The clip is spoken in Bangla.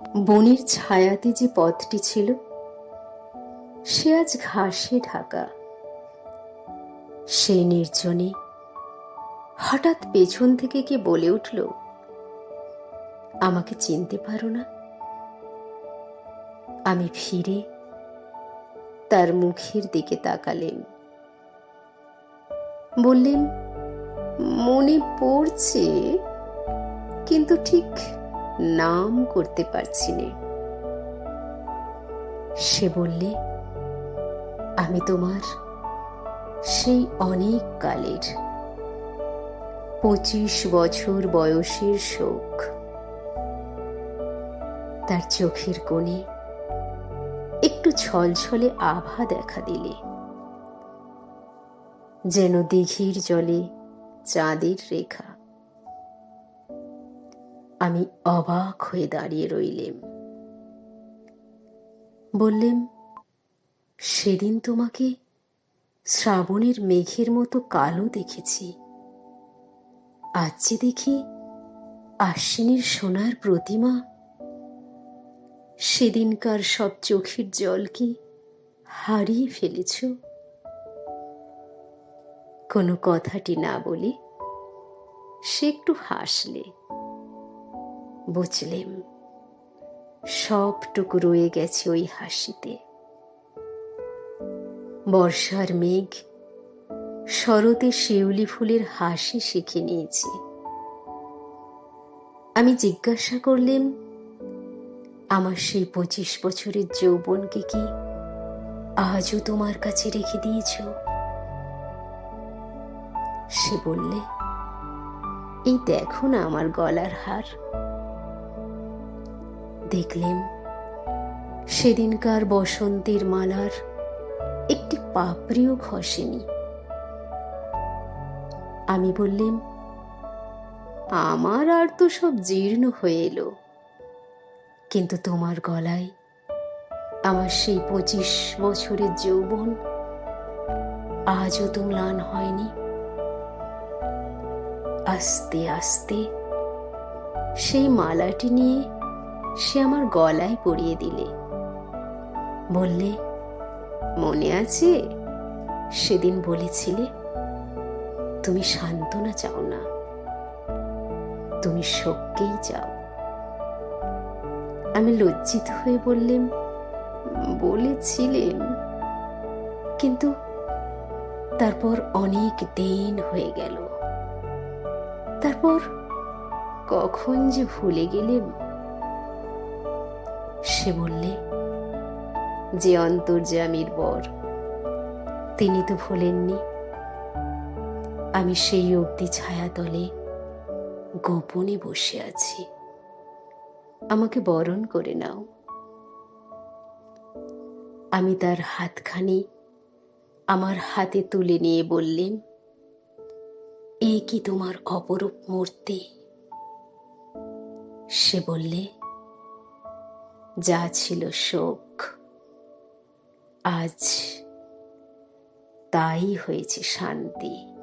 বনের ছায়াতে যে পথটি ছিল, সে আজ ঘাসে ঢাকা। সেই নির্জনে হঠাৎ পেছন থেকে কে বলে উঠল, আমাকে চিনতে পারো না। আমি ফিরে তার মুখের দিকে তাকালেন বললেন মনে পড়ছে, কিন্তু ঠিক নাম করতে পারছি নে। সে বললে, আমি তোমার সেই অনেক কালের পঁচিশ বছর বয়সের শোক। তার চোখের কোণে একটু ছলছলে আভা দেখা দিলে। যেন দিঘির জলে চাঁদের রেখা আমি অবাক হয়ে দাঁড়িয়ে রইলেম। বললেম, সেদিন তোমাকে শ্রাবণের মেঘের মতো কালো দেখেছি। আজ যে দেখি আশ্বিনের সোনার প্রতিমা। সেদিনকার সব চোখের জল কি হারিয়ে ফেলেছ? কোনো কথাটি না বলে সে একটু হাসলে। বুঝলেম, সবটুকু রয়ে গেছে ওই হাসিতে। বর্ষার মেঘ শরতে শিউলি ফুলের হাসি শিখে নিয়েছে। আমি জিজ্ঞাসা করলেম, আমার সেই পঁচিশ বছরের যৌবনকে কি আজও তোমার কাছে রেখে দিয়েছ? সে বললে, এই দেখো না আমার গলার হার। দেখলেম সেদিনকার বসন্তের মালার একটি পাপড়িও খসেনি। আমি বললেম, আমার আর তো সব জীর্ণ হয়ে এলো। কিন্তু তোমার গলায় আমার সেই পঁচিশ বছরের যৌবন আজও তো ম্লান হয়নি। আস্তে আস্তে সেই মালাটি নিয়ে সে আমার গলায় পরিয়ে দিলে। বললে, মনে আছে? সেদিন বলেছিলে, তুমি সান্ত্বনা চাও না। তুমি শোককেই চাও। আমি লজ্জিত হয়ে বললেম, বলেছিলেন। কিন্তু তারপর অনেক দিন হয়ে গেল। তারপর কখন যে ভুলে গেলেম। সে বললে যে অন্তর্যামীর বর তিনি তো ভোলেননি। আমি সেই অবধি ছায়াতলে গোপনে বসে আছি। আমাকে বরণ করে নাও। আমি তার হাতখানি আমার হাতে তুলে নিয়ে বললেন এ কি তোমার অপরূপ মূর্তি? সে বললে যা ছিল শোক। আজ তাই হয়েছে শান্তি।